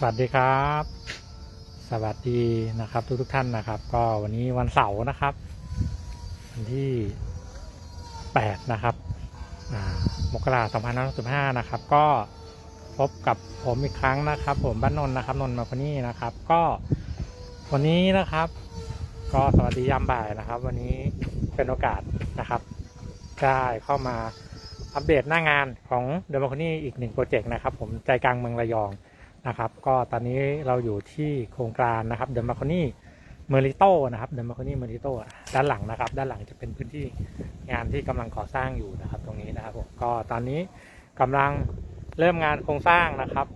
สวัสดีครับ สวัสดีนะครับ ทุกทุกท่านนะครับ ก็วันนี้วันเสาร์นะครับ วันที่ 8 นะครับอ่ามกราคม2565นะครับ ก็พบกับผมอีกครั้งนะครับ ผมบ้านนนนะครับ นนมาพนี่นะครับ ก็วันนี้นะครับ ก็สวัสดียามบ่ายนะครับ วันนี้เป็นโอกาสนะครับได้เข้ามาอัปเดตหน้างานของเดอะมาคนี่อีกหนึ่งโปรเจกต์นะครับ ผมใจกลางเมืองระยอง นะครับ ก็ตอนนี้เราอยู่ที่โครงการนะครับเดอะมาคอนี่เมอริโตนะครับเดอะมาคอนี่เมอริโตด้านหลังนะครับ ด้านหลังจะเป็นพื้นที่งานที่กำลังก่อสร้างอยู่นะครับ ตรงนี้นะครับผมก็ตอนนี้กำลังเริ่มงานโครงสร้างนะครับ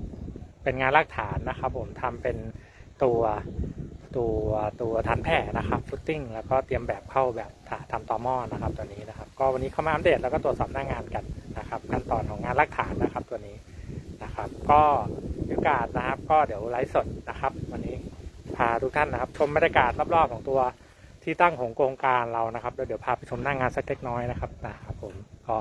เป็นงานรากฐานนะครับ ผมทำเป็นตัวตัวตัวฐานแผ่นะครับฟุตติ้งแล้วก็เตรียมแบบเข้าแบบทำต่อหม้อนะครับตัวนี้นะครับ ก็วันนี้เข้ามาอัปเดตแล้วก็ตรวจสอบหน้างานกันนะครับขั้นตอนของงานรากฐานนะครับตัวนี้นะครับ ก็ มีโอกาสนะครับ ก็เดี๋ยวไลฟ์สดนะครับ วันนี้พาทุกท่านนะครับ ชมบรรยากาศรอบๆของตัวที่ตั้งของโครงการเรานะครับแล้วเดี๋ยวพาไปชมหน้างงานสักเล็กน้อยนะครับนะครับผมก็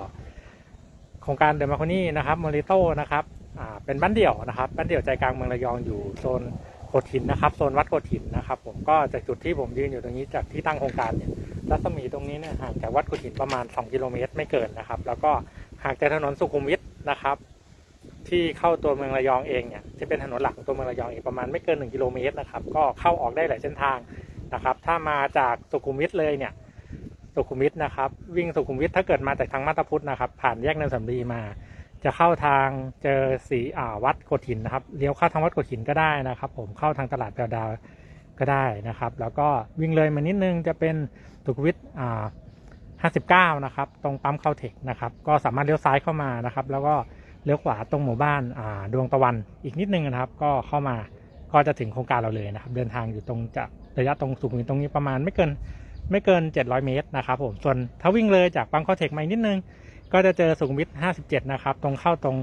โครงการเดอะมาคอนี่นะครับมอริโตนะครับอ่าเป็นบ้านเดี่ยวนะครับบ้านเดี่ยวใจกลางเมืองระยองอยู่โซนโขดหินนะครับโซนวัดโขดหินนะครับ ผมก็จากจุดที่ผมยืนอยู่ตรงนี้จากที่ตั้งโครงการเนี่ยรัศมีตรงนี้เนี่ยห่างจากวัดโขดหินประมาณ 2 กิโลเมตรไม่เกินนะครับ แล้วก็ห่างจากถนนสุขุมวิทนะครับ ที่เข้าตัวเมืองระยองเองเนี่ยจะเป็นถนนหลักของตัวเมืองระยองเองประมาณไม่เกิน 1 กิโลเมตรนะครับ ก็เข้าออกได้หลายเส้นทางนะครับ ถ้ามาจากสุขุมวิทเลยเนี่ยสุขุมวิทนะครับวิ่งสุขุมวิทถ้าเกิดมาจากทางมาตาพุทธนะครับผ่านแยกเนินสำลีมา จะเข้าทางเจอสีอ่าวัดโกถินนะครับเลี้ยวเข้าทางวัดโกถินก็ได้นะครับ ผมเข้าทางตลาดแปลดาวก็ได้นะครับ แล้วก็วิ่งเลยมานิดนึงจะเป็นสุขุมวิทอ่า59 นะครับ ตรงปั๊มเข้าเทคนะครับ ก็สามารถเลี้ยวซ้ายเข้ามานะครับ แล้วก็ เลี้ยวขวาตรงหมู่บ้านาดวงตะวันอีกนิดนึงนะครับ ก็เข้ามาก็จะถึงโครงการเราเลยนะครับ เดินทางอยู่ตรงจะระยะตรงสุขุมวิทตรงนี้ประมาณไม่เกินไม่เกิน 700 เมตรนะครับผมส่วนถ้าวิ่งเลยจากปั๊มเข้าเทคมาอีกนิดนึง ก็จะเจอสุขุมวิท57 นะครับ ตรงเข้าตรง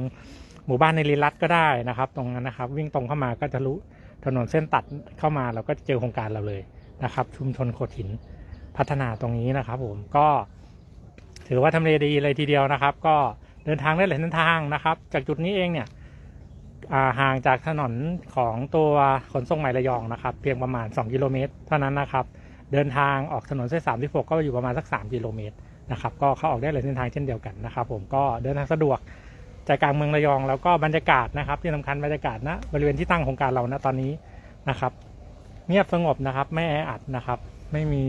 หมู่บ้านในลีรัตก็ได้นะครับ ตรงนั้นนะครับ วิ่งตรงเข้ามาก็จะรู้ถนนเส้นตัดเข้ามาเราก็จะเจอโครงการเราเลยนะครับ ชุมชนโขดหินพัฒนาตรงนี้นะครับ ผมก็ ถือว่าทำเลดีเลยทีเดียวนะครับ ก็ เดินทางได้หลายเส้นทางนะครับ จากจุดนี้เองเนี่ยห่างจากถนนของตัวขนส่งใหม่ระยองนะครับ เพียงประมาณ 2 กิโลเมตร เท่านั้นนะครับ เดินทางออกถนนเส้น36ก็อยู่ประมาณสัก 3 กิโลเมตรนะครับ ก็เข้าออกได้หลายเส้นทางเช่นเดียวกันนะครับ ผมก็เดินทางสะดวกใจกลางเมืองระยองแล้วก็บรรยากาศนะครับ ที่สำคัญบรรยากาศณบริเวณที่ตั้งโครงการเราณตอนนี้นะครับ เงียบสงบนะครับ ไม่แออัดนะครับ ไม่มี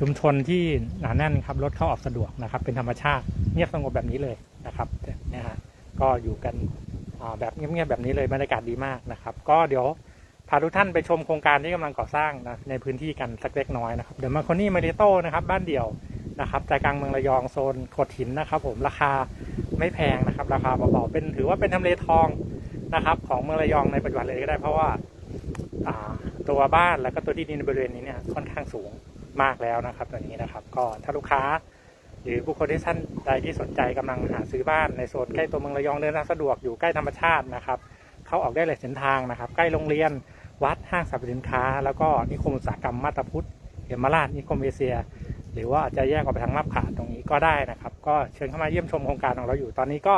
ชุมชนที่หนาแน่นครับรถเข้าออกสะดวกนะครับ เป็นธรรมชาติเงียบสงบแบบนี้เลยนะครับเนี่ยฮะก็อยู่กันแบบเงียบๆแบบนี้เลยบรรยากาศดีมากนะครับ ก็เดี๋ยวพาทุกท่านไปชมโครงการที่กำลังก่อสร้างนะในพื้นที่กันสักเล็กน้อยนะครับเดี๋ยวมาคอนี่มาริโต้นะครับบ้านเดี่ยวนะครับใจกลางเมืองระยองโซนโขดหินนะครับ ผมราคาไม่แพงนะครับ ราคาเบาๆเป็นถือว่าเป็นทำเลทองนะครับ ของเมืองระยองในปัจจุบันเลยก็ได้เพราะว่าอ่าตัวบ้านแล้วก็ตัวที่ดินในบริเวณนี้เนี่ยค่อนข้างสูง มากแล้วนะครับตัวนี้นะครับ ก็ถ้าลูกค้า หรือผู้คนที่ท่านใดที่สนใจกำลังหาซื้อบ้านในโซนใกล้ตัวเมืองระยองเดินทางสะดวกอยู่ใกล้ธรรมชาตินะครับเข้าออกได้หลายเส้นทางนะครับ ใกล้โรงเรียนวัดห้างสรรพสินค้า แล้วก็นิคมอุตสาหกรรมมาตาพุทธเขมราชนิคมเอเชีย หรือว่าอาจจะแยกออกไปทางมาบขาตรงนี้ก็ได้นะครับ ก็เชิญเข้ามาเยี่ยมชมโครงการของเราอยู่ตอนนี้ก็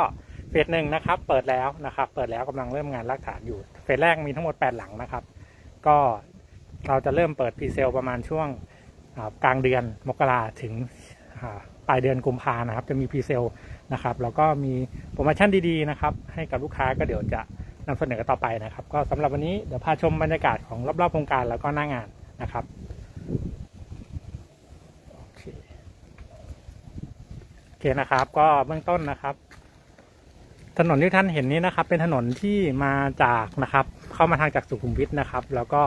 เฟสหนึ่งนะครับ เปิดแล้วนะครับ เปิดแล้วกำลังเริ่มงานรากฐานอยู่ เฟสแรกมีทั้งหมด 8 หลังนะครับ ก็เราจะเริ่มเปิดพรีเซลประมาณช่วง กลางเดือนมกราถึงปลายเดือนกุมภานะครับ จะมีพรีเซลนะครับ แล้วก็มีโปรโมชั่นดีๆนะครับ ให้กับลูกค้าก็เดี๋ยวจะนำเสนอต่อไปนะครับ ก็สำหรับวันนี้เดี๋ยวพาชมบรรยากาศของรอบๆโครงการแล้วก็หน้างานนะครับโอเคโอเคนะครับ ก็เบื้องต้นนะครับ ถนนที่ท่านเห็นนี้นะครับ เป็นถนนที่มาจากนะครับ เข้ามาทางจากสุขุมวิทนะครับ แล้วก็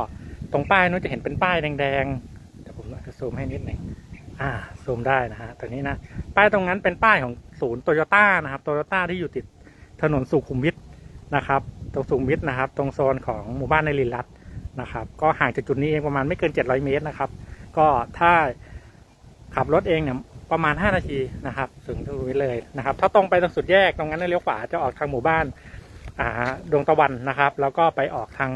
ตรงป้ายนู้นจะเห็นเป็นป้ายแดงๆ ซูมให้นิดหนึ่งอ่า ซูมได้นะฮะตรงนี้นะ ป้ายตรงนั้นเป็นป้ายของศูนย์โตโยต้านะครับ โตโยต้าที่อยู่ติดถนนสุขุมวิทนะครับ ตรงสุขุมวิทนะครับ ตรงโซนของหมู่บ้านในลินรัตนะครับ ก็ห่างจากจุดนี้เองประมาณไม่เกิน 700 เมตรนะครับ ก็ถ้าขับรถเองเนี่ยประมาณ 5 นาทีนะครับ ถึงสุขุมวิทเลยนะครับ ถ้าตรงไปตรงสุดแยกตรงนั้นเลี้ยวขวาจะออกทางหมู่บ้าน อ่า ดวงตะวันนะครับ แล้วก็ไปออกทาง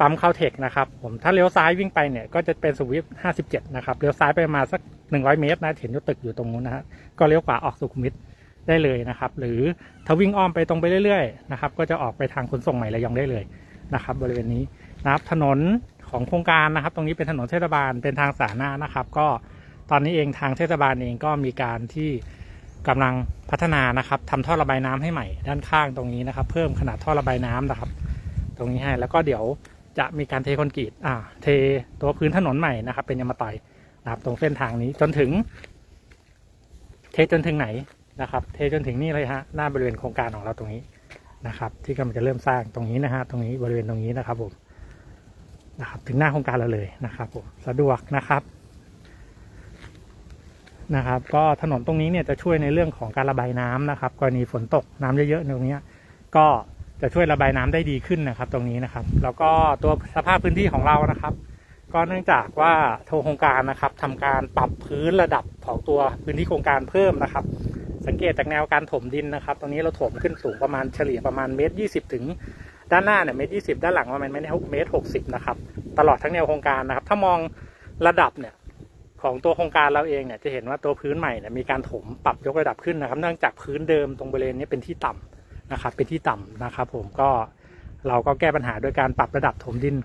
ปั๊มเข้าเทคนะครับผมถ้าเลี้ยวซ้ายวิ่งไปเนี่ยก็จะเป็นสุขุมวิท57นะครับเลี้ยวซ้ายไปมาสัก100เมตรนะเห็นยตึกอยู่ตรงนู้นนะฮะก็เลี้ยวขวาออกสุขุมวิทได้เลยนะครับ หรือถ้าวิ่งอ้อมไปตรงไปเรื่อยๆนะครับก็จะออกไปทางขนส่งใหม่ระยองได้เลยนะครับ บริเวณนี้นะครับถนนของโครงการนะครับ ตรงนี้เป็นถนนเทศบาลเป็นทางสาธารณะนะครับ ก็ตอนนี้เองทางเทศบาลเองก็มีการที่กำลังพัฒนานะครับทำท่อระบายน้ำให้ใหม่ด้านข้างตรงนี้นะครับ เพิ่มขนาดท่อระบายน้ำนะครับ ตรงนี้ให้แล้วก็เดี๋ยว จะมีการเทคอนกรีตอ่า เทตัวพื้นถนนใหม่นะครับ เป็นยางมะตนะครับ ตรงเส้นทางนี้จนถึง เทจนถึงไหนนะครับ เทจนถึงนี่เลยฮะหน้าบริเวณโครงการของเราตรงนี้นะครับ ที่กำลังจะเริ่มสร้างตรงนี้นะฮะตรงนี้บริเวณตรงนี้นะครับผมนะครับ ถึงหน้าโครงการเราเลยนะครับผมสะดวกนะครับนะครับ ก็ถนนตรงนี้เนี่ยจะช่วยในเรื่องของการระบายน้ำนะครับ กรณีฝนตกน้ำเยอะๆตรงนี้ก็ จะช่วยระบายน้ำได้ดีขึ้นนะครับ ตรงนี้นะครับ แล้วก็ตัวสภาพพื้นที่ของเรานะครับ ก็เนื่องจากว่าโทรโครงการนะครับทำการปรับพื้นระดับของตัวพื้นที่โครงการเพิ่มนะครับ สังเกตจากแนวการถมดินนะครับ ตรงนี้เราถมขึ้นสูงประมาณเฉลี่ยประมาณเมตรยี่สิบถึงด้านหน้าเนี่ยเมตรยี่สิบด้านหลังประมาณเมตรหกสิบนะครับตลอดทั้งแนวโครงการนะครับ ถ้ามองระดับเนี่ยของตัวโครงการเราเองเนี่ยจะเห็นว่าตัวพื้นใหม่เนี่ยมีการถมปรับยกระดับขึ้นนะครับ เนื่องจากพื้นเดิมตรงบริเวณนี้เป็นที่ต่ำ นะครับเป็นที่ต่ำนะครับ ผมก็เราก็แก้ปัญหาโดยการปรับระดับถมดิน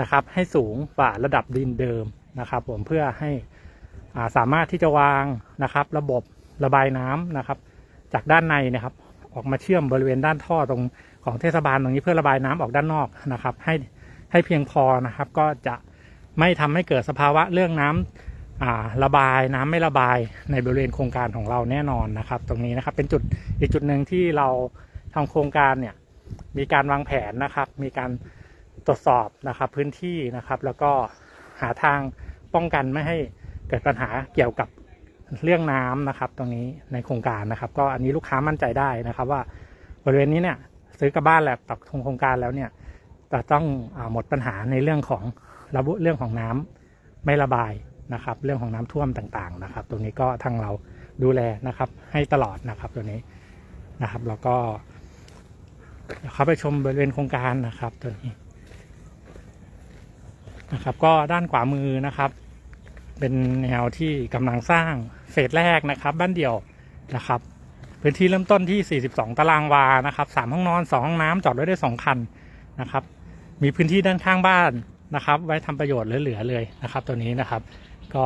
นะครับ ให้สูงกว่าระดับดินเดิมนะครับ ผมเพื่อให้าสามารถที่จะวางนะครับ ระบบระบายน้ำนะครับ จากด้านในนะครับ ออกมาเชื่อมบริเวณด้านท่อตรงของเทศบาลตรงนี้เพื่อระบายน้ำออกด้านนอกนะครับ ให้ให้เพียงพอนะครับ ก็จะไม่ทำให้เกิดสภาวะเรื่องน้ำอ่าระบายน้ำไม่ระบายในบริเวณโครงการของเราแน่นอนนะครับ ตรงนี้นะครับเป็นจุดอีกจุดหนึ่งที่เรา ทำโครงการเนี่ยมีการวางแผนนะครับ มีการตรวจสอบนะครับพื้นที่นะครับ แล้วก็หาทางป้องกันไม่ให้เกิดปัญหาเกี่ยวกับเรื่องน้ำนะครับ ตรงนี้ในโครงการนะครับ ก็อันนี้ลูกค้ามั่นใจได้นะครับ ว่าบริเวณนี้เนี่ยซื้อกลับบ้านแล้วตักโครงการแล้วเนี่ยจะต้องอหมดปัญหาในเรื่องของระบุเรื่องของน้ำไม่ระบายนะครับ เรื่องของน้ำท่วมต่างๆนะครับ ตรงนี้ก็ทางเราดูแลนะครับ ให้ตลอดนะครับ ตัวนี้นะครับ แล้วก็ เดี๋ยวเข้าไปชมบริเวณโครงการนะครับตัวนี้นะครับ ก็ด้านขวามือนะครับ เป็นแนวที่กำลังสร้างเฟสแรกนะครับ บ้านเดี่ยวนะครับ พื้นที่เริ่มต้นที่ 42 ตารางวานะครับ3ห้องนอน 2 ห้องน้ำจอดไว้ได้ 2 คันนะครับ มีพื้นที่ด้านข้างบ้านนะครับ ไว้ทำประโยชน์เหลือๆเลยนะครับ ตัวนี้นะครับ ก็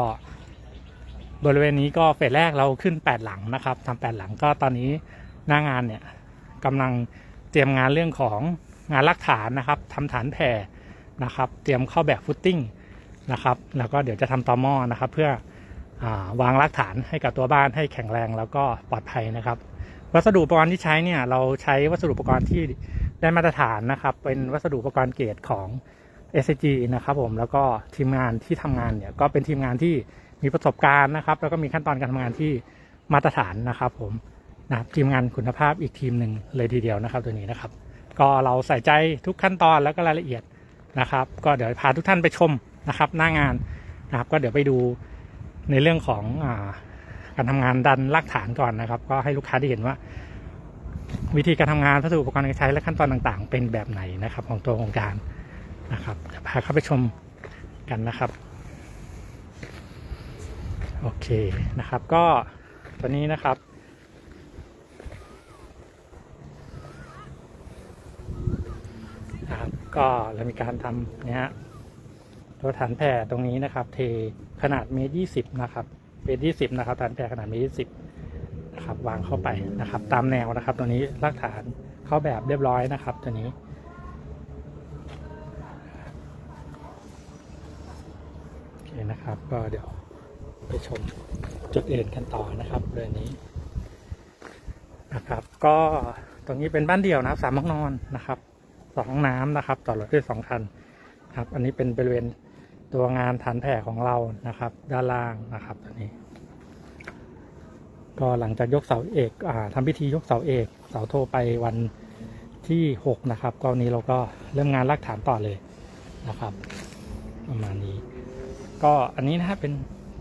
บริเวณนี้ก็เฟสแรกเราขึ้น 8 หลังนะครับทำ8หลังก็ตอนนี้หน้างานเนี่ยกำลัง รียมงานเรื่องของงานลักฐานนะครับทำฐานแผ่นะครับ เตรียมเข้าแบบฟุตติ้งนะครับ แล้วก็เดี๋ยวจะทำตอหม้อนะครับ เพื่ออาวางรากฐานให้กับตัวบ้านให้แข็งแรงแล้วก็ปลอดภัยนะครับ วัสดุอุปกรณ์ที่ใช้เนี่ยเราใช้วัสดุอุปกรณ์ที่ได้มาตรฐานนะครับ เป็นวัสดุอุปกรณ์เกรดของ s g นะครับผมแล้วก็ทีมงานที่ทำงานเนี่ยก็เป็นทีมงานที่มีประสบการณ์นะครับ แล้วก็มีขั้นตอนการทำงานที่มาตรฐานนะครับผม นะครับทีมงานคุณภาพอีกทีมหนึ่งเลยทีเดียวนะครับตัวนี้นะครับ ก็เราใส่ใจทุกขั้นตอนแล้วก็รายละเอียดนะครับ ก็เดี๋ยวพาทุกท่านไปชมนะครับ หน้างานนะครับ ก็เดี๋ยวไปดูในเรื่องของอการทำงานดันรากฐานก่อนนะครับ ก็ให้ลูกค้าได้เห็นว่า วิธีการทำงานวัสดุอุปกรณ์การใช้และขั้นตอนต่างๆ เป็นแบบไหนนะครับ ของตัวโครงการนะครับเดี๋ยวพาเข้าไปชมกันนะครับโอเคนะครับ ก็ตอนนี้นะครับก็ เรามีการทำนี่ยฮะตัวฐานแผ่ตรงนี้นะครับ เทขนาดเมตรยี่สิบนะครับเมตรยี่สิบนะครับฐานแผ่ขนาดเมตรยี่สิบนะครับวางเข้าไปนะครับ ตามแนวนะครับ ตัวนี้รากฐานเข้าแบบเรียบร้อยนะครับ ตัวนี้โอเคนะครับ ก็เดี๋ยวไปชมจุดอื่นกันต่อนะครับเรื่องนี้นะครับ ก็ตรงนี้เป็นบ้านเดี่ยวนะครับสามห้องนอนนะครับ สองห้องน้ำนะครับต่อรถด้วยสองคันครับอันนี้เป็นบริเวณตัวงานฐานแผ่ของเรานะครับ ด้านล่างนะครับตัวนี้ ก็หลังจากยกเสาเอกอ่าทำพิธียกเสาเอกเสาโทไปวันที่หกนะครับก็วันนี้เราก็เริ่มงานรากฐานต่อเลยนะครับ ประมาณนี้ ก็อันนี้นะฮะเป็น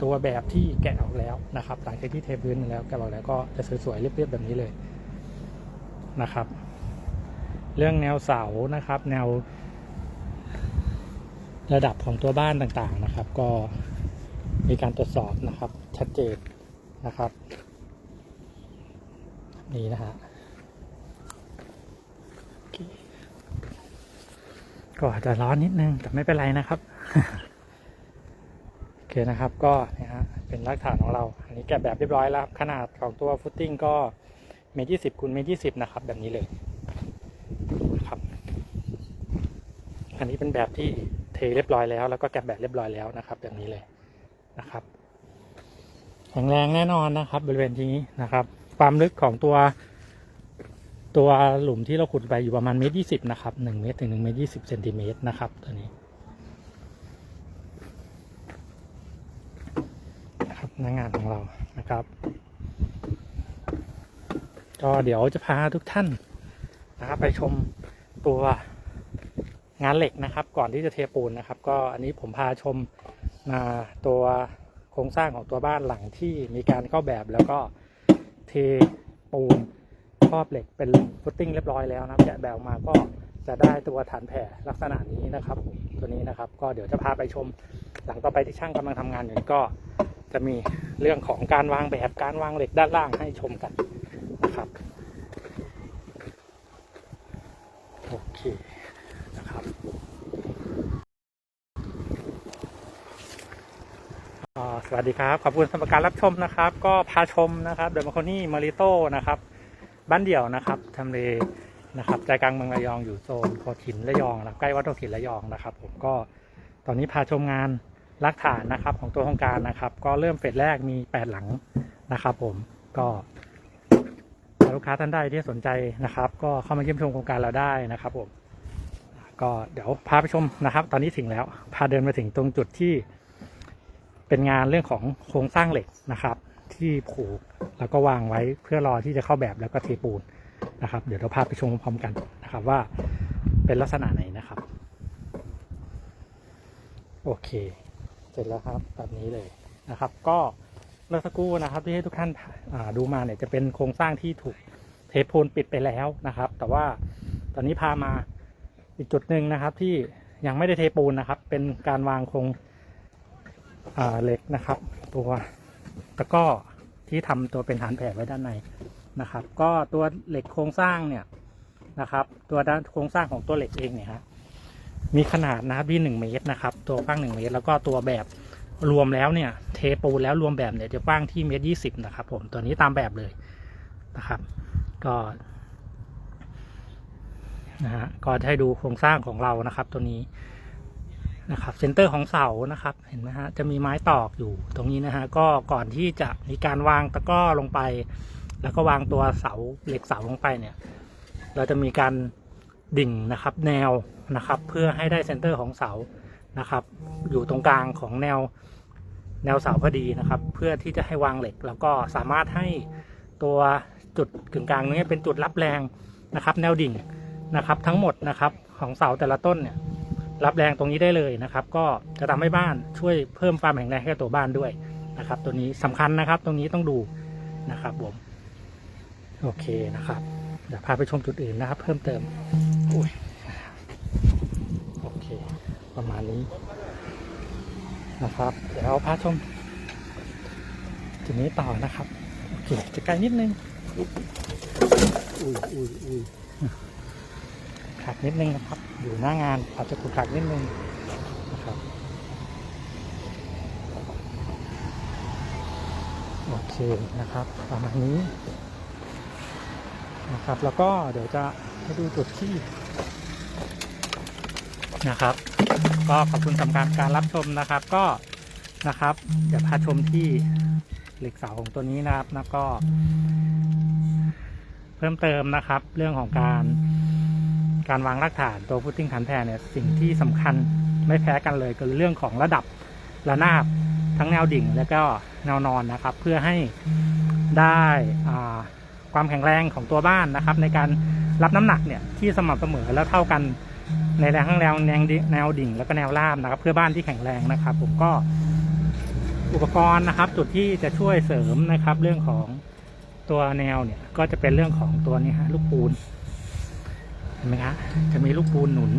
ตัวแบบที่แกะออกแล้วนะครับหลังจากที่เทพื้นแล้วแกะออกแล้วก็จะสวยๆเรียบๆแบบนี้เลยนะครับ เรื่องแนวเสานะครับ แนวระดับของตัวบ้านต่างๆนะครับ ก็มีการตรวจสอบนะครับ ชัดเจนนะครับ นี่นะฮะก็อาจจะร้อนนิดนึง แต่ไม่เป็นไรนะครับโอเคนะครับก็เนี่ยฮะเป็นรากฐานของเรา อันนี้แกะแบบเรียบร้อยแล้วครับขนาดของตัวฟุตติ้งก็เมตรยี่สิบคูณเมตรยี่สิบนะครับ แบบนี้เลยนะครับ อันนี้เป็นแบบที่เทเรียบร้อยแล้ว แล้วก็แกะแบบเรียบร้อยแล้วนะครับ แบบนี้เลยนะครับแข็งแรงแน่นอนนะครับ บริเวณนี้นะครับ ความลึกของตัวตัวหลุมที่เราขุดไปอยู่ประมาณเมตรยี่สิบนะครับหนึ่งเมตรถึงหนึ่งเมตรยี่สิบเซนติเมตรนะครับตัวนี้นะครับหน้างานของเรานะครับ ก็เดี๋ยวจะพาทุกท่านนะครับ ไปชมตัว งานเหล็กนะครับก่อนที่จะเทปูนนะครับ ก็อันนี้ผมพาชมมาตัวโครงสร้างของตัวบ้านหลังที่มีการเข้าแบบแล้วก็เทปูนครอบเหล็กเป็นฟุตติ้งเรียบร้อยแล้วนะครับแกะแบบมาก็จะได้ตัวฐานแผ่ลักษณะนี้นะครับตัวนี้นะครับ ก็เดี๋ยวจะพาไปชมหลังต่อไปที่ช่างกำลังทำงานอยู่ก็จะมีเรื่องของการวางแบบการวางเหล็กด้านล่างให้ชมกันนะครับโอเคนะครับ อ่า สวัสดีครับขอบคุณสำหรับการรับชมนะครับ ก็พาชมนะครับเดอะมาโคนี่มาริโต้นะครับ บ้านเดี่ยวนะครับทำเลนะครับใจกลางเมืองระยองอยู่โซนโคถินระยองนะครับใกล้วัดโคถินระยองนะครับ ผมก็ตอนนี้พาชมงานรักฐานนะครับ ของตัวโครงการนะครับ ก็เริ่มเฟสแรกมี8หลังนะครับ ผมก็ลูกค้าท่านใดที่สนใจนะครับ ก็เข้ามาเยี่ยมชมโครงการเราได้นะครับ ผม ก็เดี๋ยวพาไปชมนะครับ ตอนนี้ถึงแล้ว พาเดินมาถึงตรงจุดที่ เป็นงานเรื่องของโครงสร้างเหล็กนะครับ ที่ผูกแล้วก็วางไว้เพื่อรอที่จะเข้าแบบแล้วก็เทปูนนะครับ เดี๋ยวเราพาไปชมพร้อมกันนะครับว่าเป็นลักษณะไหนนะครับ โอเค เสร็จแล้วครับแบบนี้เลยนะครับ ก็เมื่อสักครู่นะครับ ที่ให้ทุกท่านดูมาเนี่ยจะเป็นโครงสร้างที่ถูกเทปูนปิดไปแล้วนะครับ แต่ว่าตอนนี้พามาอีกจุดหนึ่งนะครับที่ยังไม่ได้เทปูนนะครับ เป็นการวางโครง เหล็กนะครับ ตัวตะก้อที่ทำตัวเป็นฐานแผ่ไว้ด้านในนะครับ ก็ตัวเหล็กโครงสร้างเนี่ยนะครับ ตัวด้านโครงสร้างของตัวเหล็กเองเนี่ยฮะมีขนาดนะครับที่หนึ่งเมตรนะครับ ตัวกว้างหนึ่งเมตร แล้วก็ตัวแบบรวมแล้วเนี่ย เทปูนแล้วรวมแบบเนี่ยจะกว้างที่เมตรยี่สิบนะครับผมตัวนี้ตามแบบเลยนะครับ ก็นะฮะก็ให้ดูโครงสร้างของเรานะครับ ตัวนี้ นะครับเซนเตอร์ของเสานะครับเห็นไหมฮะจะมีไม้ตอกอยู่ตรงนี้นะฮะก็ก่อนที่จะมีการวางตะกร้อลงไป แล้วก็วางตัวเสาเหล็กเสาลงไปเนี่ย เราจะมีการดิ่งนะครับแนวนะครับ เพื่อให้ได้เซนเตอร์ของเสานะครับ อยู่ตรงกลางของแนวแนวเสาพอดีนะครับ เพื่อที่จะให้วางเหล็ก แล้วก็สามารถให้ตัวจุดกึ่งกลางนี้เป็นจุดรับแรงนะครับ แนวดิ่งนะครับ ทั้งหมดนะครับของเสาแต่ละต้นเนี่ย รับแรงตรงนี้ได้เลยนะครับ ก็จะทำให้บ้านช่วยเพิ่มความแข็งแรงให้ตัวบ้านด้วยนะครับ ตัวนี้สำคัญนะครับ ตรงนี้ต้องดูนะครับผมโอเคนะครับเดี๋ยวพาไปชมจุดอื่นนะครับ เพิ่มเติมอุ้ยโอเค ประมาณนี้นะครับ เดี๋ยวพาชมจุดนี้ต่อนะครับโอเคจะไกลนิดนึงอุ้ยอุ้ยอุ้ย ขัดนิดนึงนะครับ อยู่หน้างานอาจจะขุดขัดนิดนึงนะครับโอเคนะครับประมาณนี้นะครับแล้วก็เดี๋ยวจะให้ดูจุดที่นะครับ ก็ขอบคุณสำหรับการรับชมนะครับก็นะครับ เดี๋ยวพาชมที่เหล็กเสาของตัวนี้นะครับแล้วก็ เพิ่มเติมนะครับ เรื่องของการ การวางรากฐานตัวพุตติ้งฐานแผ่เนี่ยสิ่งที่สำคัญไม่แพ้กันเลยคือเรื่องของระดับระนาบทั้งแนวดิ่งและก็แนวนอนนะครับ เพื่อให้ได้ความแข็งแรงของตัวบ้านนะครับ ในการรับน้ำหนักเนี่ยที่สม่ำเสมอแล้วเท่ากันในแรงข้างแนวแนวดิ่งแนวดิ่ง แล้วก็แนวราบนะครับ เพื่อบ้านที่แข็งแรงนะครับ ผมก็อุปกรณ์นะครับ จุดที่จะช่วยเสริมนะครับ เรื่องของตัวแนวเนี่ยก็จะเป็นเรื่องของตัวนี้ฮะลูกปูน ห็นไหมครับจะมีลูกปูนหนุน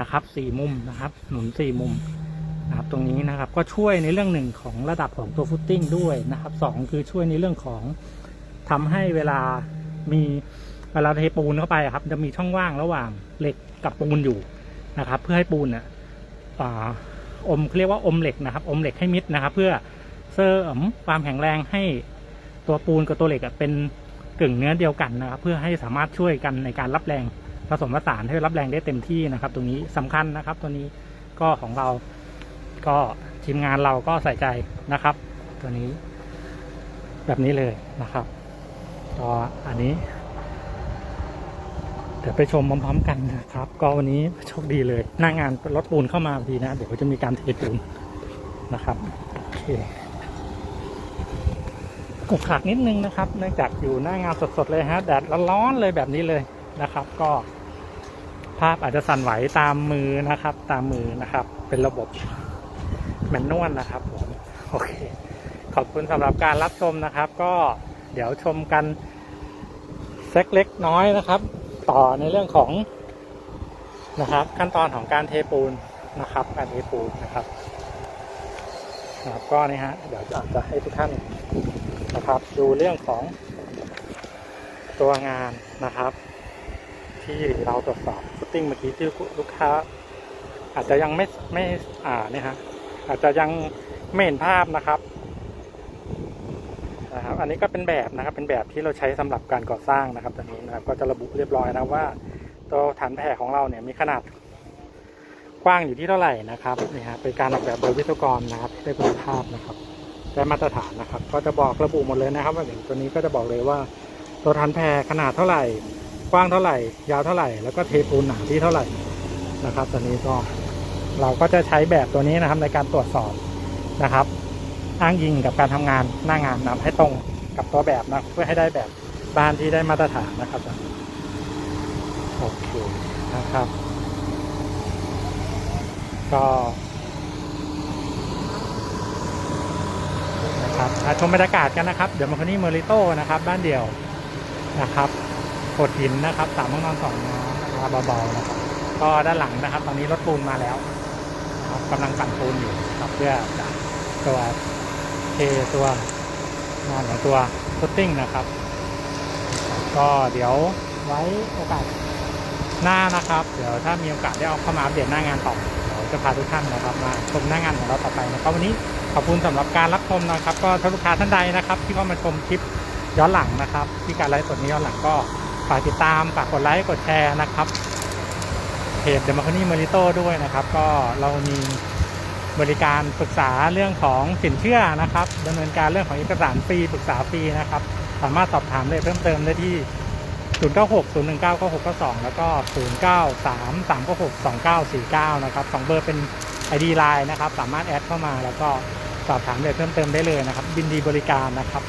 นะครับสี่มุมนะครับ หนุนสี่มุมนะครับตรงนี้นะครับก็ช่วยในเรื่องหนึ่งของระดับของตัวฟุตติ้งด้วยนะครับสองคือช่วยในเรื่องของทำให้เวลามีเวลาเทปูนเข้าไปครับ จะมีช่องว่างระหว่างเหล็กกับปูนอยู่นะครับ เพื่อให้ปูนอ่าอมเขาเรียกว่าอมเหล็กนะครับ อมเหล็กให้มิดนะครับ เพื่อเสริมความแข็งแรงให้ตัวปูนกับตัวเหล็กเป็นกึ่งเนื้อเดียวกันนะครับ เพื่อให้สามารถช่วยกันในการรับแรง ผสมผสานให้รับแรงได้เต็มที่นะครับ ตรงนี้สำคัญนะครับ ตัวนี้ก็ของเราก็ทีมงานเราก็ใส่ใจนะครับ ตัวนี้ แบบนี้เลยนะครับก็อันนี้เดี๋ยวไปชมพร้อมๆกันนะครับ ก็วันนี้โชคดีเลยหน้างานรถปูนเข้ามาพอดีนะ เดี๋ยวจะมีการเทปูนนะครับโอเคกดขักนิดนึงนะครับ เนื่องจากอยู่หน้างานสดๆเลยฮะแดดร้อนๆเลยแบบนี้เลยนะครับ ก็ ภาพอาจจะสั่นไหวตามมือนะครับ ตามมือนะครับ เป็นระบบแมนนวลนะครับผมโอเค ขอบคุณสำหรับการรับชมนะครับ ก็เดี๋ยวชมกันเซ็กเล็กน้อยนะครับ ต่อในเรื่องของนะครับ ขั้นตอนของการเทปูนนะครับ การเทปูนนะครับนะครับก็นี่ฮะเดี๋ยวจะจะให้ทุกท่านนะครับ ดูเรื่องของตัวงานนะครับ ที่เราตรวจสอบฟุตติ้งเมื่อกี้ที่ลูกค้า อาจจะยังไม่ไม่อ่าเนี่ยฮะอาจจะยังไม่เห็นภาพนะครับนะครับ อันนี้ก็เป็นแบบนะครับเป็นแบบที่เราใช้สำหรับการก่อสร้างนะครับตัวนี้นะครับก็จะระบุเรียบร้อยนะว่า ตัวฐานแผ่ของเราเนี่ยมีขนาดกว้างอยู่ที่เท่าไหร่นะครับนี่ฮะเป็นการออกแบบโดยวิศวกรนะครับได้คุณภาพนะครับได้มาตรฐานนะครับ ก็จะบอกระบุหมดเลยนะครับว่าอย่างตัวนี้ก็จะบอกเลยว่าตัวฐานแผ่ขนาดเท่าไหร่ กว้างเท่าไหร่ ยาวเท่าไหร่ แล้วก็เทปูนหนาที่เท่าไหร่นะครับ ตัวนี้ก็เราก็จะใช้แบบตัวนี้นะครับในการตรวจสอบนะครับ อ้างยิงกับการทำงานหน้างานนะให้ตรงกับตัวแบบนะเพื่อให้ได้แบบบ้านที่ได้มาตรฐานนะครับโอเคนะครับ ก็นะครับชมบรรยากาศกันนะครับ เดี๋ยวมาคนนี้เมอริโต้นะครับ บ้านเดี่ยวนะครับ โขดหินนะครับสามห้องนอนสองน้ำนะครับเบาๆนะครับก็ด้านหลังนะครับ ตอนนี้รถปูนมาแล้วนะครับกำลังปั่นปูนอยู่ครับเพื่อจะตัวเทตัวงานของตัวฟุตติ้งนะครับ ก็เดี๋ยวไว้โอกาสหน้านะครับ เดี๋ยวถ้ามีโอกาสได้เอาเข้ามาอัปเดตหน้างานต่อเดี๋ยวจะพาทุกท่านนะครับมาชมหน้างานของเราต่อไปนะครับวันนี้ขอบคุณสำหรับการรับชมนะครับ ก็ถ้าลูกค้าท่านใดนะครับ ที่เข้ามาชมคลิปย้อนหลังนะครับ ที่การไลฟ์สดนี้ย้อนหลังก็ ฝากติดตามฝากกดไลค์กดแชร์นะครับเพจเดม c ค n นี่เมริโต้ด้วยนะครับ ก็เรามีบริการปรึกษาเรื่องของสินเชื่อนะครับดำเนินการเรื่องของเอกสารฟรีปรึกษาฟรีนะครับ สามารถสอบถามได้เพิ่มเติมได้ที่ 096 019 9692 แล้วก็ 093 396 2949 นะครับสองเบอร์เป็น ID Line นะครับ สามารถแอดเข้ามาแล้วก็สอบถามได้เพิ่มเติมได้เลยนะครับบินดีบริการนะครับ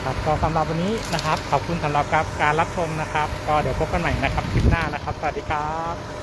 นะครับก็สำหรับวันนี้นะครับ ขอบคุณสำหรับการรับชมนะครับ ก็เดี๋ยวพบกันใหม่นะครับคลิปหน้านะครับ สวัสดีครับ